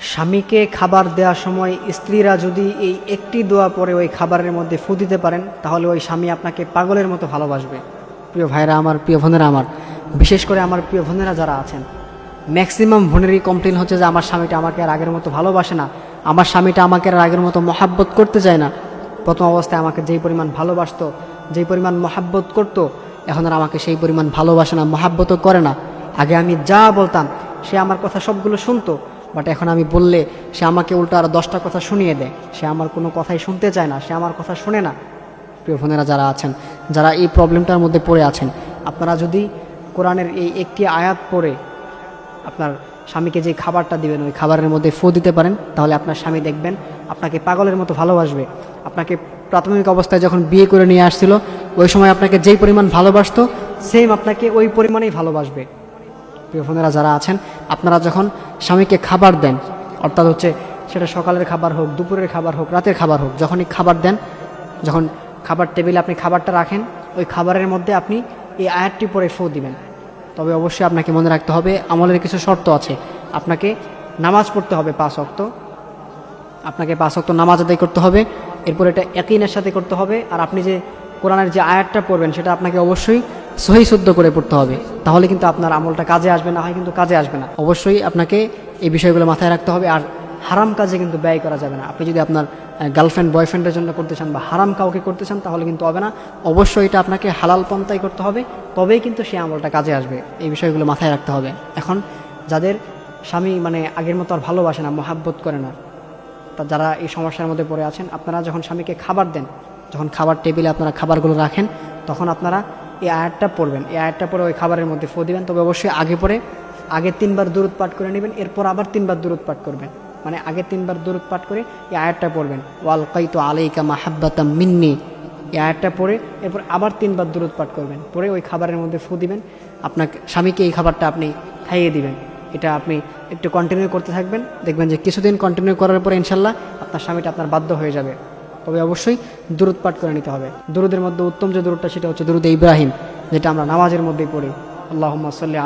স্বামীকে খাবার দেওয়ার সময় স্ত্রীরা যদি এই একটি দোয়া পরে ওই খাবারের মধ্যে ফু দিতে পারেন, তাহলে ওই স্বামী আপনাকে পাগলের মতো ভালোবাসবে। প্রিয় ভাইরা আমার, প্রিয় বোনেরা আমার, বিশেষ করে আমার প্রিয় বোনেরা যারা আছেন, ম্যাক্সিমাম বোনেরই কমপ্লেন হচ্ছে যে আমার স্বামীটা আমাকে আর আগের মতো ভালোবাসে না, আমার স্বামীটা আমাকে আর আগের মতো মহাব্বত করতে চায় না। প্রথম অবস্থায় আমাকে যেই পরিমাণ ভালোবাসতো, যেই পরিমাণ মহাব্বত করতো, এখন আর আমাকে সেই পরিমাণ ভালোবাসে না, মহাব্বতও করে না। আগে আমি যা বলতাম, সে আমার কথা সবগুলো শুনতো বাট এখন আমি বললে, সে আমাকে উল্টো আরও দশটা কথা শুনিয়ে দেয়। সে আমার কোনো কথাই শুনতে চায় না, সে আমার কথা শোনে না। প্রিয় বোনেরা যারা আছেন, যারা এই প্রবলেমটার মধ্যে পড়ে আছেন, আপনারা যদি কোরআনের এই একটি আয়াত পড়ে আপনার স্বামীকে যে খাবারটা দিবেন, ওই খাবারের মধ্যে ফো দিতে পারেন, তাহলে আপনার স্বামী দেখবেন আপনাকে পাগলের মতো ভালোবাসবে। আপনাকে প্রাথমিক অবস্থায় যখন বিয়ে করে নিয়ে আসছিল, ওই সময় আপনাকে যেই পরিমাণ ভালোবাসতো সেম আপনাকে ওই পরিমাণেই ভালোবাসবে। প্রিয় বোনেরা যারা আছেন, আপনারা যখন স্বামীকে খাবার দেন, অর্থাৎ হচ্ছে সেটা সকালের খাবার হোক, দুপুরের খাবার হোক, রাতের খাবার হোক, যখনই খাবার দেন, যখন খাবার টেবিলে আপনি খাবারটা রাখেন, ওই খাবারের মধ্যে আপনি এই আয়াতটি পরে ফু দিবেন। তবে অবশ্যই আপনাকে মনে রাখতে হবে, আমলের কিছু শর্ত আছে। আপনাকে নামাজ পড়তে হবে পাঁচ অক্ত আপনাকে পাঁচ অক্ত নামাজ আদায় করতে হবে। এরপর এটা একইনের সাথে করতে হবে। আর আপনি যে কোরআনের যে আয়াতটা পড়বেন, সেটা আপনাকে অবশ্যই সহি শুদ্ধ করে পড়তে হবে। তাহলে কিন্তু আপনার আমলটা কাজে আসবে, না হয় কিন্তু কাজে আসবে না। অবশ্যই আপনাকে এই বিষয়গুলো মাথায় রাখতে হবে, আর হারাম কাজে কিন্তু ব্যয় করা যাবে না। আপনি যদি আপনার গার্লফ্রেন্ড বয়ফ্রেন্ডের জন্য করতে চান বা হারাম কাউকে করতে চান, তাহলে কিন্তু হবে না। অবশ্যই এটা আপনাকে হালাল পন্থায় করতে হবে, তবেই কিন্তু সে আমলটা কাজে আসবে। এই বিষয়গুলো মাথায় রাখতে হবে। এখন যাদের স্বামী মানে আগের মতো আর ভালোবাসে না, মহাব্বত করে না, তা যারা এই সমস্যার মধ্যে পড়ে আছেন, আপনারা যখন স্বামীকে খাবার দেন, যখন খাবার টেবিলে আপনারা খাবারগুলো রাখেন, তখন আপনারা এই আয়াতটা পড়বেন। এই আয়াতটা পরে ওই খাবারের মধ্যে ফু দিবেন। তবে অবশ্যই আগে পরে আগে তিনবার দূরত পাঠ করে নেবেন, এরপর আবার তিনবার দূরত পাঠ করবেন। মানে আগে তিনবার দূরত পাঠ করে এই আয়াতটা পড়বেন। ওয়াল কাইতো আলাইকা মাহাব্বাতা মিন্নি। এই আয়াতটা পড়ে, এরপর আবার তিনবার দূরত পাঠ করবেন। পরে ওই খাবারের মধ্যে ফু দিবেন। আপনাকে, স্বামীকে এই খাবারটা আপনি খাইয়ে দিবেন। এটা আপনি একটু কন্টিনিউ করতে থাকবেন। দেখবেন যে কিছুদিন কন্টিনিউ করার পরে ইনশাল্লাহ আপনার স্বামীটা আপনার বাধ্য হয়ে যাবে। তবে অবশ্যই দূরত পাঠ করে নিতে হবে। দূরদের মধ্যে উত্তম যে দূরটা সেটা হচ্ছে দূরদে ইব্রাহিম, যেটা আমরা নামাজের মধ্যেই পড়ি।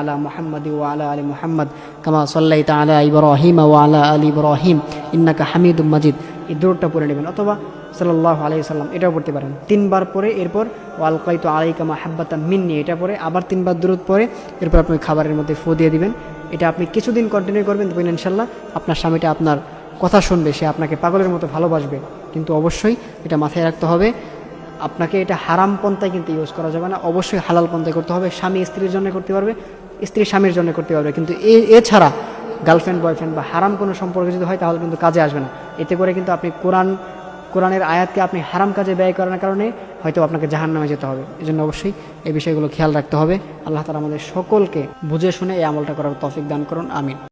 আলা মুহাম্মাদি আলা আলি মুহাম্মদ, কামা সাল্লাইতা আলা ইব্রাহিম ওয়া আলা আলি ইব্রাহিম, ইন্নাকা হামিদুম মাজিদ। এই দূরটা পড়ে নেবেন। অথবা সাল্লাল্লাহু আলাইহি সাল্লাম এটাও পড়তে পারেন। তিনবার পরে এরপর ওয়াল কাইতু আলাইকা মাহাব্বাতা মিন্নি, এটা পরে আবার তিনবার দূরত পরে এরপর আপনি খাবারের মধ্যে ফু দিয়ে দিবেন। এটা আপনি কিছুদিন কন্টিনিউ করবেন, দেখবেন ইনশাল্লাহ আপনার স্বামীটা আপনার কথা শুনবে, সে আপনাকে পাগলের মতো ভালোবাসবে। কিন্তু অবশ্যই এটা মাথায় রাখতে হবে। আপনাকে এটা হারাম পন্থায় কিন্তু ইউজ করা যাবে না। অবশ্যই হালাল পন্থায় করতে হবে। স্বামী স্ত্রীর জন্য করতে পারবে, স্ত্রী স্বামীর জন্য করতে পারবে। কিন্তু এ, এছাড়া গার্লফ্রেন্ড বয়ফ্রেন্ড বা হারাম কোনো সম্পর্ক যদি হয় তাহলে কিন্তু কাজে আসবে না। এতে করে কিন্তু আপনি কোরআন, কোরআনের আয়াতকে আপনি হারাম কাজে ব্যয় করার কারণে হয়তো আপনাকে জাহান নামে যেতে হবে। এই জন্য অবশ্যই এই বিষয়গুলো খেয়াল রাখতে হবে। আল্লাহ তালা আমাদের সকলকে বুঝে শুনে এই আমলটা করার তফিক দান করুন। আমিন।